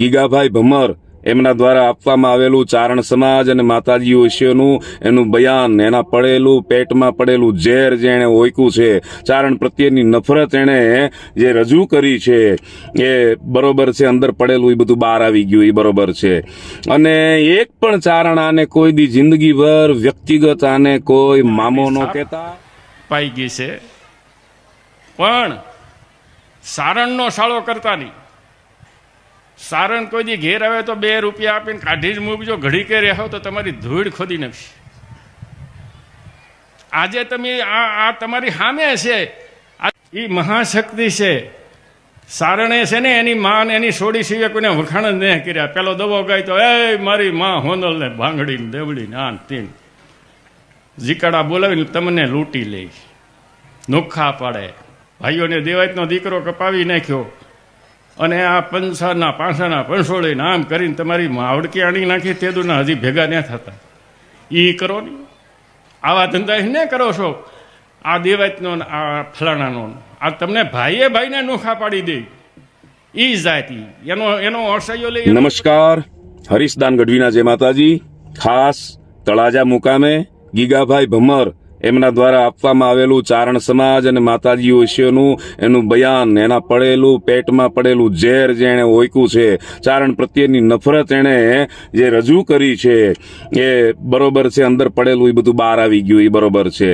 ગીગાભાઈ ભમર. એમના દ્વારા આપવામાં આવેલું ચારણ સમાજ અને માતાજી વિશેનું એનું બયાન એના પડેલું પેટમાં પડેલું ઝેર જે એણે ઓયકું છે ચારણ પ્રત્યેની નફરત એણે જે રજૂ કરી છે એ બરોબર છે અંદર પડેલું એ બધું બહાર આવી ગયું એ બરોબર છે. અને એક પણ ચારણ આને કોઈ દી જિંદગીભર વ્યક્તિગત આને કોઈ મામો ન કહેતા. પાઈ ગઈ છે. પણ સારણનો શાળો કરતા નહીં. સારણ કોઈ ઘેર આવે તો બે રૂપિયા આપીને કાઢી જ મૂકજો. ઘડી કે રહેવો તો તમારી ધૂળ ખોદી નાખશે. આજે તમે આ આ તમારી સામે છે. આ એ મહાશક્તિ છે. સારણે છે ને એની માં એની સોડી સિવાય કોઈને વખાણ જ નહીં કર્યા. પેલો દવો ગાય તો એ મારી માં હોનલ ને ભાંગડી ને દેવડી ને આન તીન. જીકાડા બોલાવીને તમને લૂંટી લે. નોખા પાડે. ભાઈઓને દેવાયતનો દીકરો કપાવી નાખ્યો. અને આ પંસાના પાંસાના પંસોળે આમ કરીને તમારી માવડકી આણી નાખી, તે દુના હજી ભેગા ન થતા. એ કરો ને. આવા ધંધા ને કરો છો. આ દેવાતનો આ ફલાણાનો આ તમને ભાઈએ ભાઈને નોખા પાડી દે. ઈ જાતિ. એનો એનો અસહ્યો લઈ નમસ્કાર. હરીશદાન ગઢવીના જય માતાજી. ખાસ તળાજા મુકામે ગીગાભાઈ ભમર એમના દ્વારા આપવામાં આવેલું ચારણ સમાજ અને માતાજી વિશેનું એનું બયાન એના પડેલું પેટમાં પડેલું ઝેર જે એણે ઓયકું છે, ચારણ પ્રત્યેની નફરત એણે જે રજૂ કરી છે, એ બરોબર છે, અંદર પડેલું એ બધું બહાર આવી ગયું એ બરોબર છે.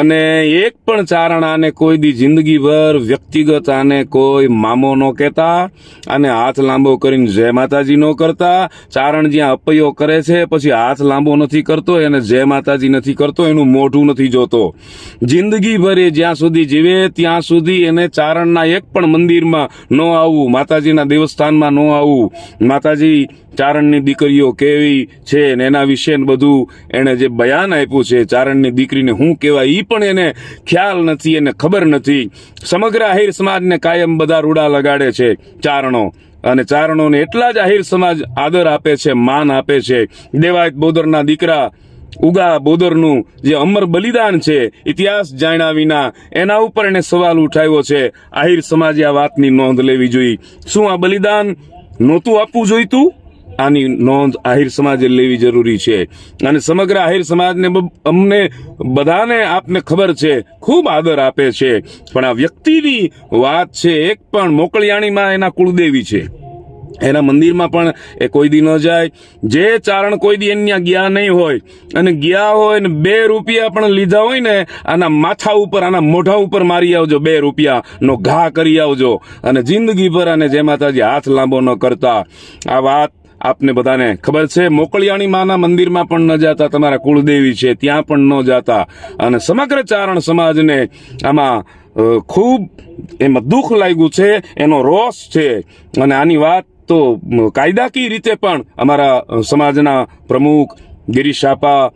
અને એક પણ ચારણ આને કોઈ દી જિંદગીભર વ્યક્તિગત આને કોઈ મામો ન કહેતા અને હાથ લાંબો કરીને જય માતાજી ન કરતા. ચારણ જ્યાં અપયો કરે છે, પછી હાથ લાંબો નથી કરતો અને જય માતાજી નથી કરતો, એનું મોઢું નથી જોતો. જિંદગીભર એ જ્યાં સુધી જીવે, ત્યાં સુધી એને ચારણના એક પણ મંદિરમાં ન આવવું, માતાજીના દેવસ્થાનમાં ન આવવું. માતાજી, ચારણની દીકરીઓ કેવી છે ને એના વિશે બધું એણે જે બયાન આપ્યું છે, ચારણની દીકરીને શું કહેવાય એ પણ એને ખ્યાલ નથી એને ખબર નથી. સમગ્ર આહિર સમાજને કાયમ બધા રૂડા લગાડે છે ચારણો. અને ચારણોને એટલા જ આહિર સમાજ આદર આપે છે, માન આપે છે. દેવાયત બોદરના દીકરા ઉગા બોદરનું જે અમર બલિદાન છે, ઇતિહાસ જાણ્યા વિના એના ઉપર એને સવાલ ઉઠાવ્યો છે. આહિર સમાજે આ વાતની નોંધ લેવી જોઈએ. શું આ બલિદાન નહોતું આપવું જોઈતું? આની નોંધ આહિર સમાજે લેવી જરૂરી છે. અને સમગ્ર આહિર સમાજને અમને બધાને આપને ખબર છે, ખૂબ આદર આપે છે. પણ આ વ્યક્તિની વાત છે, એક પણ મોકળિયાણીમાં એના કુળદેવી છે. એના મંદિરમાં પણ એ કોઈ દી ન જાય. જે ચારણ કોઈ દી એની ગયા નહીં હોય અને ગયા હોય ને બે રૂપિયા પણ લીધા હોય ને, આના માથા ઉપર, આના મોઢા ઉપર મારી આવજો બે રૂપિયાનો ઘા કરી આવજો. અને જિંદગીભર અને જે માતાજી હાથ લાંબો ન કરતા. આ વાત આપને બધાને ખબર છે. મોકળિયાણી માના મંદિરમાં પણ ન જાતા, તમારા કુળદેવી છે, ત્યાં પણ ન જાતા. અને સમગ્ર ચારણ સમાજને આમાં ખૂબ એમાં દુઃખ લાગ્યું છે, એનો રોષ છે. અને આની વાત તો કાયદાકીય રીતે પણ અમારા સમાજના પ્રમુખ ગિરીશ આપા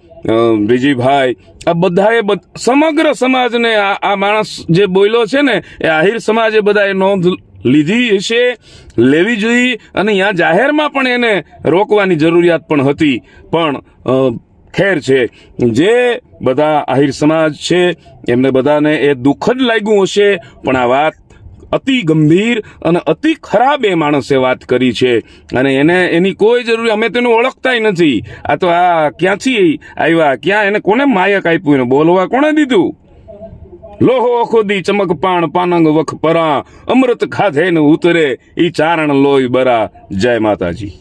રીજીભાઈ, આ બધાએ સમગ્ર સમાજને આ આ માણસ જે બોલ્યો છે ને, એ આહિર સમાજે બધાએ નોંધ લીધી હશે, લેવી જોઈએ, અને અહીંયા જાહેરમાં પણ એને રોકવાની જરૂરિયાત પણ હતી. પણ ખેર છે, જે બધા આહિર સમાજ છે, એમને બધાને એ દુઃખ જ લાગ્યું હશે, પણ આ વાત અતિ ગંભીર અને અતિ ખરાબ એ માણસે વાત કરી છે. અને એને એની કોઈ જરૂર અમે તેનું ઓળખતાય નથી. આ તો આ ક્યાંથી આવ્યા? ક્યાં એને કોને માયક આપ્યું? એને બોલવા કોણે દીધું? લોહો ખોદી ચમક પાણ પાનંગ વખ પરા, અમૃત ખાધે ઉતરે, ઈ ચારણ લોય બરા. જય માતાજી.